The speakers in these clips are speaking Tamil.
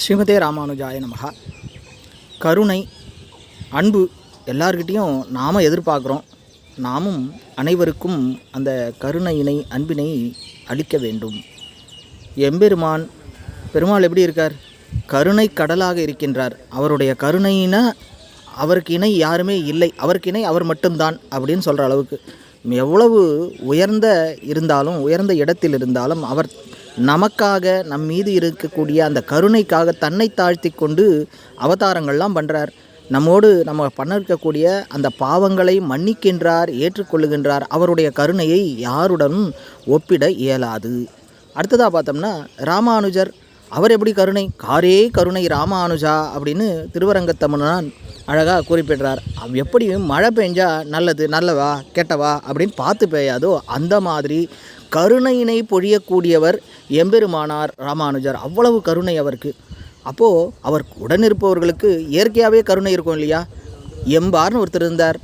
ஸ்ரீமதே ராமானுஜாய நமகா கருணை அன்பு எல்லார்கிட்டேயும் நாம் எதிர்பார்க்குறோம். நாமும் அனைவருக்கும் அந்த கருணையினை அன்பினை அளிக்க வேண்டும். எம்பெருமான் பெருமாள் எப்படி இருக்கார்? கருணை கடலாக இருக்கின்றார். அவருடைய கருணையின அவருக்கு இணை யாருமே இல்லை. அவருக்கு இணை அவர் மட்டும்தான் அப்படின்னு சொல்கிற அளவுக்கு. எவ்வளவு உயர்ந்த இருந்தாலும் உயர்ந்த இடத்தில் இருந்தாலும் அவர் நமக்காக நம் மீது இருக்கக்கூடிய அந்த கருணைக்காக தன்னை தாழ்த்தி கொண்டு அவதாரங்கள்லாம் பண்ணுறார் நம்மோடு நம்ம பண்ண இருக்கக்கூடிய அந்த பாவங்களை மன்னிக்கின்றார் ஏற்றுக்கொள்ளுகின்றார். அவருடைய கருணையை யாருடனும் ஒப்பிட இயலாது. அடுத்ததாக பார்த்தோம்னா ராமானுஜர் அவர் எப்படி கருணை? காரே கருணை ராமானுஜா அப்படின்னு திருவரங்கத்தமிழனான் அழகாக குறிப்பிடுறார். அவ் எப்படி மழை பெஞ்சா நல்லது நல்லவா கெட்டவா? அப்படின்னு பார்த்து பெய்யாதோ அந்த மாதிரி கருணையினை பொழியக்கூடியவர் எம்பெருமானார் ராமானுஜர். அவ்வளவு கருணை அவருக்கு. அப்போது அவர் உடனிருப்பவர்களுக்கு இயற்கையாகவே கருணை இருக்கும் இல்லையா? எம்பார்னு ஒருத்தர் இருந்தார்.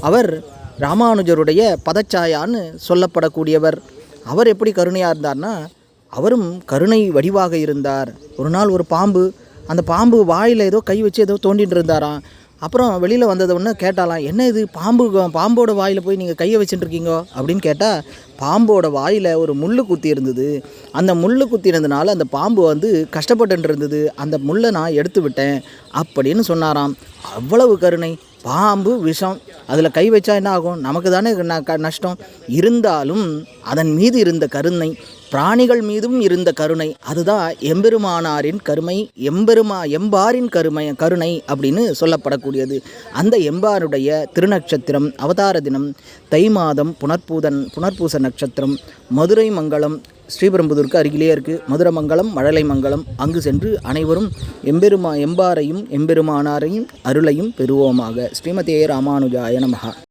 அவர் ராமானுஜருடைய பதச்சாயான்னு சொல்லப்படக்கூடியவர். அவர் எப்படி கருணையாக இருந்தார்னா அவரும் கருணை வடிவாக இருந்தார். ஒரு நாள் ஒரு பாம்பு அந்த பாம்பு வாயில் ஏதோ கை வச்சு ஏதோ தோண்டின்னு இருந்தாராம். அப்புறம் வெளியில் வந்தது ஒன்று கேட்டாலாம் என்ன இது? பாம்பு பாம்போட வாயில் போய் நீங்கள் கையை வச்சுட்டு இருக்கீங்க? அப்படின்னு கேட்டால் பாம்போட வாயில் ஒரு முள் குத்தி இருந்தது. அந்த முள் குத்தி இருந்தனால அந்த பாம்பு வந்து கஷ்டப்பட்டு இருந்தது. அந்த முள்ளை நான் எடுத்து விட்டேன். அப்படின்னு சொன்னாராம். அவ்வளவு கருணை. பாம்பு விஷம் அதில் கை வச்சா என்ன ஆகும்? நமக்கு தானே நஷ்டம். இருந்தாலும் அதன் மீது இருந்த கருணை பிராணிகள் மீதும் இருந்த கருணை அதுதான் எம்பெருமானாரின் கருமை எம்பெருமா எம்பாரின் கருமை கருணை அப்படின்னு சொல்லப்படக்கூடியது. அந்த எம்பாருடைய திருநட்சத்திரம் அவதார தினம் தை மாதம் புனர்பூதன் புனர்பூச நட்சத்திரம் மதுரை மங்கலம் ஸ்ரீபெரும்புதூருக்கு அருகிலே இருக்குது மதுரமங்கலம் மழலை மங்கலம் அங்கு சென்று அனைவரும் எம்பெருமா எம்பாரையும் எம்பெருமானாரையும் அருளையும் பெறுவோமாக. ஸ்ரீமதியே ராமானுஜாய நமகா